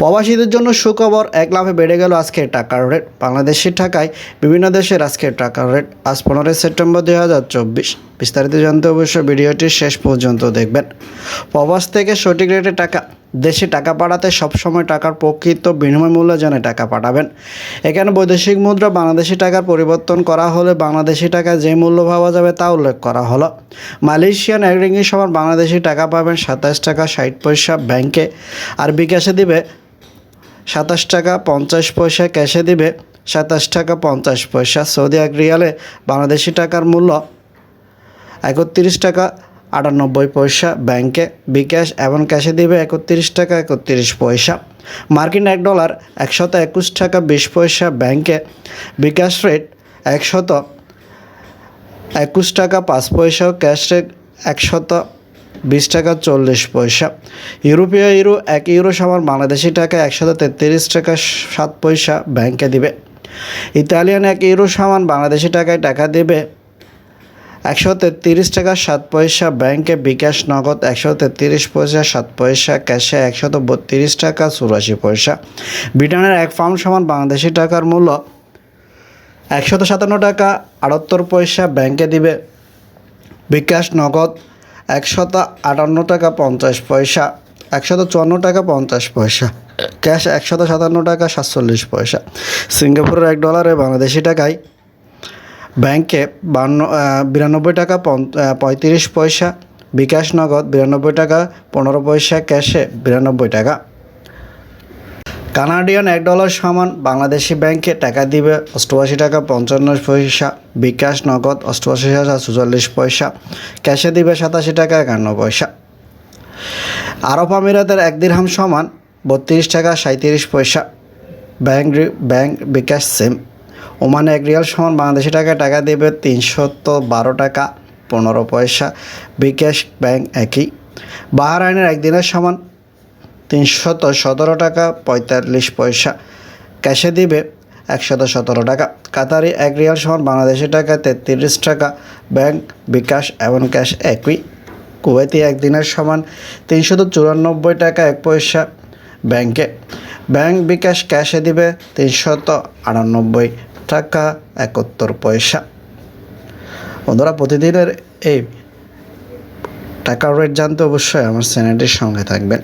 প্রবাসীদের জন্য সুখবর, এক লাভে বেড়ে গেল আজকের টাকার রেট। বাংলাদেশের টাকায় বিভিন্ন দেশের আজকের টাকার রেট। আজ পনেরোই সেপ্টেম্বর দুই হাজার চব্বিশ। বিস্তারিত জানতে অবশ্য ভিডিওটি শেষ পর্যন্ত দেখবেন। প্রবাস থেকে সঠিক রেটে টাকা, দেশে টাকা পাঠাতে সবসময় টাকার প্রকৃত বিনিময় মূল্য জেনে টাকা পাঠাবেন। এখানে বৈদেশিক মুদ্রা বাংলাদেশি টাকার পরিবর্তন করা হলে বাংলাদেশি টাকা যে মূল্য পাওয়া যাবে তা উল্লেখ করা হলো। মালয়েশিয়ান এক সমান বাংলাদেশি টাকা পাবেন সাতাশ টাকা ষাট পয়সা ব্যাংকে। আর বিকাশে দিবে সাতাশ টাকা পঞ্চাশ পয়সা ক্যাশে দিবে, সাতাশ টাকা পঞ্চাশ পয়সা সৌদি এক রিয়ালে বাংলাদেশি টাকার মূল্য একত্রিশ টাকা আটানব্বই পয়সা ব্যাংকে বিকাশ এবং ক্যাশে দিবে একত্রিশ টাকা একত্রিশ পয়সা। মার্কিন এক ডলার একশত একুশ টাকা বিশ পয়সা ব্যাংকে বিকাশ রেট একশত একুশ টাকা পাঁচ পয়সা ক্যাশ রেট একশত বিশ টাকা চল্লিশ পয়সা। ইউরোপীয় ইউরো, এক ইউরো সমান বাংলাদেশি টাকা একশত তেত্রিশ টাকা সাত পয়সা ব্যাংকে দিবে। ইতালিয়ান এক ইউরো সমান বাংলাদেশি টাকায় টাকা দেবে একশো তেত্রিশ টাকা সাত পয়সা ব্যাংকে, বিকাশ নগদ একশো তেত্রিশ পয়সা সাত পয়সা, ক্যাশে একশত বত্রিশ টাকা চুরাশি পয়সা। ব্রিটেনের এক পাউন্ড সমান বাংলাদেশি টাকার মূল্য একশত সাতান্ন টাকা আটাত্তর পয়সা ব্যাংকে দিবে। বিকাশ নগদ একশত আটান্ন টাকা পঞ্চাশ পয়সা, একশত চুয়ান্ন টাকা পঞ্চাশ পয়সা, ক্যাশ একশত সাতান্ন টাকা সাতচল্লিশ পয়সা। সিঙ্গাপুরের এক ডলারে বাংলাদেশি টাকায় ব্যাংকে বান্ন বিরানব্বই টাকা পঁয়ত্রিশ পয়সা, বিকাশ নগদ বিরানব্বই টাকা পনেরো পয়সা, ক্যাশে বিরানব্বই টাকা। কানাডিয়ান এক ডলার সমান বাংলাদেশি ব্যাংকে টাকা দিবে অষ্টআশি টাকা পঞ্চান্ন পয়সা, বিকাশ নগদ অষ্টআশি হাজার চুচল্লিশ পয়সা, ক্যাশে দিবে সাতাশি টাকা একান্ন পয়সা। আরব আমিরাতের এক দিরহাম সমান বত্রিশ টাকা সাঁত্রিশ পয়সা। Bank bank bKash SIM. ওমানে এক রিয়াল সমান বাংলাদেশি টাকা টাকা দেবে তিনশত বারো টাকা পনেরো পয়সা, বিকাশ ব্যাংক একই। বাহারাইনের একদিনের সমান তিনশত সতেরো টাকা, পঁয়তাল্লিশ পয়সা। ক্যাশে দিবে একশত সতেরো টাকা। কাতারি এক রিয়াল সমান বাংলাদেশি টাকা তেত্রিশ টাকা। ব্যাংক, বিকাশ এবং ক্যাশ একই। কুয়েতি একদিনের সমান তিনশত চুরানব্বই টাকা এক পয়সা ব্যাংকে। ব্যাংক, বিকাশ ক্যাশে দিবে তিনশত আটানব্বই টাকা একাত্তর পয়সা। বন্ধুরা, প্রতিদিনের এই টাকার রেট জানতে অবশ্যই আমার চ্যানেলটির সঙ্গে থাকবেন।